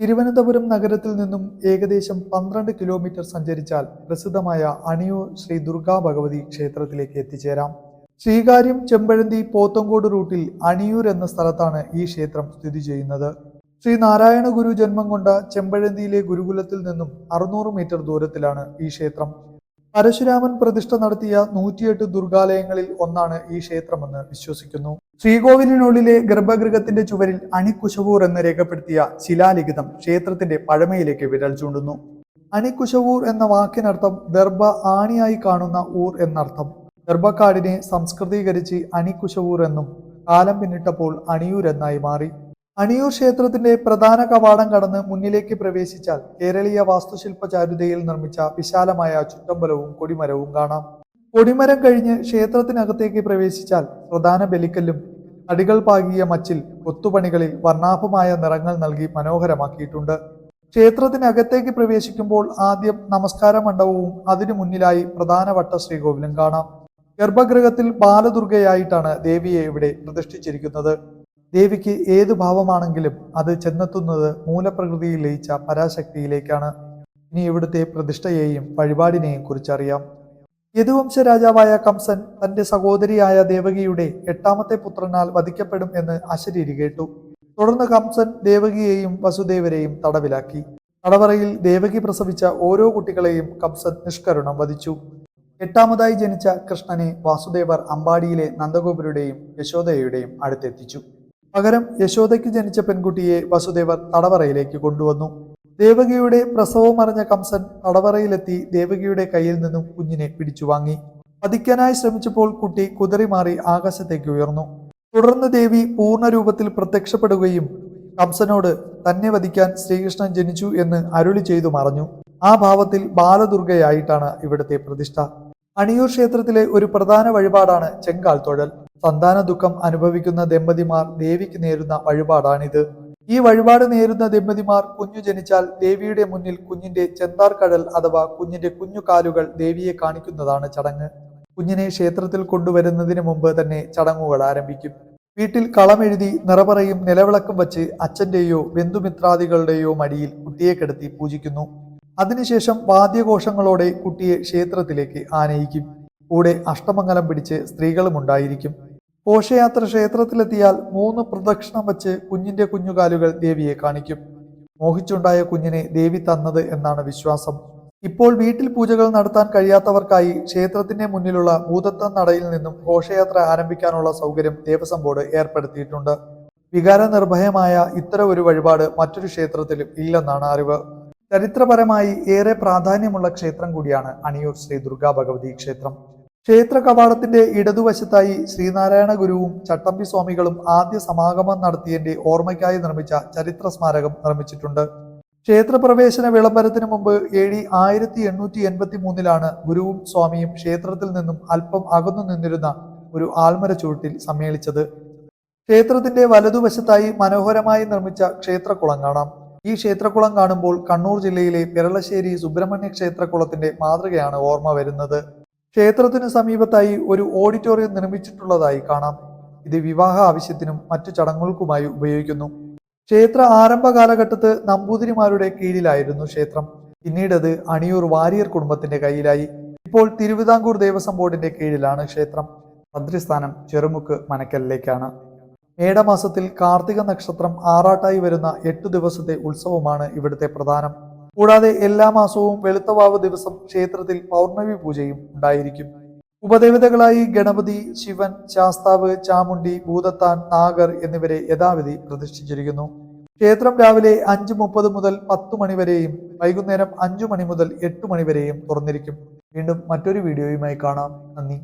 തിരുവനന്തപുരം നഗരത്തിൽ നിന്നും ഏകദേശം പന്ത്രണ്ട് കിലോമീറ്റർ സഞ്ചരിച്ചാൽ പ്രസിദ്ധമായ അണിയൂർ ശ്രീ ദുർഗാ ഭഗവതി ക്ഷേത്രത്തിലേക്ക് എത്തിച്ചേരാം. ശ്രീകാര്യം ചെമ്പഴന്തി പോത്തങ്കോട് റൂട്ടിൽ അണിയൂർ എന്ന സ്ഥലത്താണ് ഈ ക്ഷേത്രം സ്ഥിതി ചെയ്യുന്നത്. ശ്രീ നാരായണ ഗുരു ജന്മം കൊണ്ട ചെമ്പഴന്തിയിലെ ഗുരുകുലത്തിൽ നിന്നും അറുന്നൂറ് മീറ്റർ ദൂരത്തിലാണ് ഈ ക്ഷേത്രം പരശുരാമൻ പ്രതിഷ്ഠ നടത്തിയ നൂറ്റിയെട്ട് ദുർഗാലയങ്ങളിൽ ഒന്നാണ് ഈ ക്ഷേത്രമെന്ന് വിശ്വസിക്കുന്നു. ശ്രീകോവിലിനുള്ളിലെ ഗർഭഗൃഹത്തിന്റെ ചുവരിൽ അണിക്കുശവൂർ എന്ന് രേഖപ്പെടുത്തിയ ശിലാലിഖിതം ക്ഷേത്രത്തിന്റെ പഴമയിലേക്ക് വിരൽ ചൂണ്ടുന്നു. അണിക്കുശവൂർ എന്ന വാക്കിനർത്ഥം ദർഭ ആണിയായി കാണുന്ന ഊർ എന്നർത്ഥം. ദർഭക്കാടിനെ സംസ്കൃതീകരിച്ച് അണിക്കുശവൂർ എന്നും കാലം പിന്നിട്ടപ്പോൾ അണിയൂർ എന്നായി മാറി. അണിയൂർ ക്ഷേത്രത്തിന്റെ പ്രധാന കവാടം കടന്ന് മുന്നിലേക്ക് പ്രവേശിച്ചാൽ കേരളീയ വാസ്തുശില്പ ചാരുതയിൽ നിർമ്മിച്ച വിശാലമായ ചുറ്റമ്പലവും കൊടിമരവും കാണാം. കൊടിമരം കഴിഞ്ഞ് ക്ഷേത്രത്തിനകത്തേക്ക് പ്രവേശിച്ചാൽ പ്രധാന ബലിക്കല്ലും അടികൾ പാകിയ മച്ചിൽ കൊത്തുപണികളിൽ വർണാഭമായ നിറങ്ങൾ നൽകി മനോഹരമാക്കിയിട്ടുണ്ട്. ക്ഷേത്രത്തിനകത്തേക്ക് പ്രവേശിക്കുമ്പോൾ ആദ്യം നമസ്കാര മണ്ഡപവും അതിനു മുന്നിലായി പ്രധാന വട്ട ശ്രീകോവിലും കാണാം. ഗർഭഗൃഹത്തിൽ ബാലദുർഗയായിട്ടാണ് ദേവിയെ ഇവിടെ പ്രതിഷ്ഠിച്ചിരിക്കുന്നത്. ദേവിക്ക് ഏതു ഭാവമാണെങ്കിലും അത് ചെന്നെത്തുന്നത് മൂലപ്രകൃതിയിൽ ലയിച്ച പരാശക്തിയിലേക്കാണ്. ഇനി ഇവിടുത്തെ പ്രതിഷ്ഠയെയും വഴിപാടിനെയും കുറിച്ചറിയാം. യദുവംശ രാജാവായ കംസൻ തന്റെ സഹോദരിയായ ദേവകിയുടെ എട്ടാമത്തെ പുത്രനാൽ വധിക്കപ്പെടും എന്ന് അശരീരി കേട്ടു. തുടർന്ന് കംസൻ ദേവകിയെയും വസുദേവരെയും തടവിലാക്കി. തടവറയിൽ ദേവകി പ്രസവിച്ച ഓരോ കുട്ടികളെയും കംസൻ നിഷ്കരുണം വധിച്ചു. എട്ടാമതായി ജനിച്ച കൃഷ്ണനെ വാസുദേവർ അമ്പാടിയിലെ നന്ദഗോപുരുടെയും യശോദയുടെയും അടുത്തെത്തിച്ചു. പകരം യശോദയ്ക്ക് ജനിച്ച പെൺകുട്ടിയെ വസുദേവർ തടവറയിലേക്ക് കൊണ്ടുവന്നു. ദേവകിയുടെ പ്രസവം അറിഞ്ഞ കംസൻ തടവറയിലെത്തി ദേവകിയുടെ കയ്യിൽ നിന്നും കുഞ്ഞിനെ പിടിച്ചു വാങ്ങി. പതിക്കാനായി ശ്രമിച്ചപ്പോൾ കുട്ടി കുതറിമാറി ആകാശത്തേക്ക് ഉയർന്നു. തുടർന്ന് ദേവി പൂർണ രൂപത്തിൽ പ്രത്യക്ഷപ്പെടുകയും കംസനോട് തന്നെ വധിക്കാൻ ശ്രീകൃഷ്ണൻ ജനിച്ചു എന്ന് അരുളി ചെയ്തു മറഞ്ഞു ആ ഭാവത്തിൽ ബാലദുർഗയായിട്ടാണ് ഇവിടുത്തെ പ്രതിഷ്ഠ. അണിയൂർ ക്ഷേത്രത്തിലെ ഒരു പ്രധാന വഴിപാടാണ് ചെങ്കാൽ തൊഴൽ. സന്താന ദുഃഖം അനുഭവിക്കുന്ന ദമ്പതിമാർ ദേവിക്ക് നേരുന്ന വഴിപാടാണിത്. ഈ വഴിപാട് നേരുന്ന ദമ്പതിമാർ കുഞ്ഞു ജനിച്ചാൽ ദേവിയുടെ മുന്നിൽ കുഞ്ഞിന്റെ ചെന്താർ കടൽ അഥവാ കുഞ്ഞിന്റെ കുഞ്ഞു കാലുകൾ ദേവിയെ കാണിക്കുന്നതാണ് ചടങ്ങ്. കുഞ്ഞിനെ ക്ഷേത്രത്തിൽ കൊണ്ടുവരുന്നതിന് മുമ്പ് തന്നെ ചടങ്ങുകൾ ആരംഭിക്കും. വീട്ടിൽ കളമെഴുതി നിറപറയും നിലവിളക്കും വച്ച് അച്ഛന്റെയോ ബന്ധുമിത്രാദികളുടെയോ മടിയിൽ കുട്ടിയെ കിടത്തി പൂജിക്കുന്നു. അതിനുശേഷം വാദ്യഘോഷങ്ങളോടെ കുട്ടിയെ ക്ഷേത്രത്തിലേക്ക് ആനയിക്കും. കൂടെ അഷ്ടമംഗലം പിടിച്ച് സ്ത്രീകളും ഉണ്ടായിരിക്കും ഘോഷയാത്ര ക്ഷേത്രത്തിലെത്തിയാൽ മൂന്ന് പ്രദക്ഷിണം വച്ച് കുഞ്ഞിന്റെ കുഞ്ഞുകാലുകൾ ദേവിയെ കാണിക്കും. മോഹിച്ചുണ്ടായ കുഞ്ഞിനെ ദേവി തന്നത് എന്നാണ് വിശ്വാസം. ഇപ്പോൾ വീട്ടിൽ പൂജകൾ നടത്താൻ കഴിയാത്തവർക്കായി ക്ഷേത്രത്തിന്റെ മുന്നിലുള്ള ഭൂതത്വ നടയിൽ നിന്നും ഘോഷയാത്ര ആരംഭിക്കാനുള്ള സൗകര്യം ദേവസ്വം ബോർഡ് ഏർപ്പെടുത്തിയിട്ടുണ്ട്. വികാര നിർഭയമായ ഇത്തരം ഒരു വഴിപാട് മറ്റൊരു ക്ഷേത്രത്തിലും ഇല്ലെന്നാണ് അറിവ്. ചരിത്രപരമായി ഏറെ പ്രാധാന്യമുള്ള ക്ഷേത്രം കൂടിയാണ് അണിയൂർ ശ്രീ ദുർഗാ ഭഗവതി ക്ഷേത്രം. ക്ഷേത്ര കവാടത്തിന്റെ ഇടതുവശത്തായി ശ്രീനാരായണ ഗുരുവും ചട്ടമ്പി സ്വാമികളും ആദ്യ സമാഗമം നടത്തിയതിന്റെ ഓർമ്മയ്ക്കായി നിർമ്മിച്ച ചരിത്ര സ്മാരകം നിർമ്മിച്ചിട്ടുണ്ട്. ക്ഷേത്രപ്രവേശന വിളംബരത്തിന് മുമ്പ് ഡി ആയിരത്തി എണ്ണൂറ്റി എൺപത്തി മൂന്നിലാണ് ഗുരുവും സ്വാമിയും ക്ഷേത്രത്തിൽ നിന്നും അല്പം അകന്നു നിന്നിരുന്ന ഒരു ആൽമര ചുവട്ടിൽ സമ്മേളിച്ചത്. ക്ഷേത്രത്തിന്റെ വലതുവശത്തായി മനോഹരമായി നിർമ്മിച്ച ക്ഷേത്രക്കുളം കാണാം. ഈ ക്ഷേത്രക്കുളം കാണുമ്പോൾ കണ്ണൂർ ജില്ലയിലെ പെരളശ്ശേരി സുബ്രഹ്മണ്യ ക്ഷേത്രക്കുളത്തിന്റെ മാതൃകയാണ് ഓർമ്മ വരുന്നത്. ക്ഷേത്രത്തിന് സമീപത്തായി ഒരു ഓഡിറ്റോറിയം നിർമ്മിച്ചിട്ടുള്ളതായി കാണാം. ഇത് വിവാഹ ആവശ്യത്തിനും മറ്റു ചടങ്ങുകൾക്കുമായി ഉപയോഗിക്കുന്നു. ക്ഷേത്ര ആരംഭ കാലഘട്ടത്ത് നമ്പൂതിരിമാരുടെ കീഴിലായിരുന്നു ക്ഷേത്രം. പിന്നീട് അത് അണിയൂർ വാരിയർ കുടുംബത്തിന്റെ കയ്യിലായി. ഇപ്പോൾ തിരുവിതാംകൂർ ദേവസ്വം ബോർഡിന്റെ കീഴിലാണ് ക്ഷേത്രം. തന്ത്രിസ്ഥാനം ചെറുമുക്ക് മനക്കലിലേക്കാണ്. മേടമാസത്തിൽ കാർത്തിക നക്ഷത്രം ആറാട്ടായി വരുന്ന എട്ടു ദിവസത്തെ ഉത്സവമാണ് ഇവിടുത്തെ പ്രധാനം. കൂടാതെ എല്ലാ മാസവും വെളുത്തവാവ് ദിവസം ക്ഷേത്രത്തിൽ പൗർണമി പൂജയും ഉണ്ടായിരിക്കും. ഉപദേവതകളായി ഗണപതി ശിവൻ ശാസ്താവ് ചാമുണ്ടി ഭൂതത്താൻ നാഗർ എന്നിവരെ യഥാവിധി പ്രതിഷ്ഠിച്ചിരിക്കുന്നു. ക്ഷേത്രം രാവിലെ അഞ്ച് മുപ്പത് മുതൽ പത്ത് മണിവരെയും വൈകുന്നേരം അഞ്ചു മണി മുതൽ എട്ട് മണിവരെയും തുറന്നിരിക്കും. വീണ്ടും മറ്റൊരു വീഡിയോയുമായി കാണാം. നന്ദി.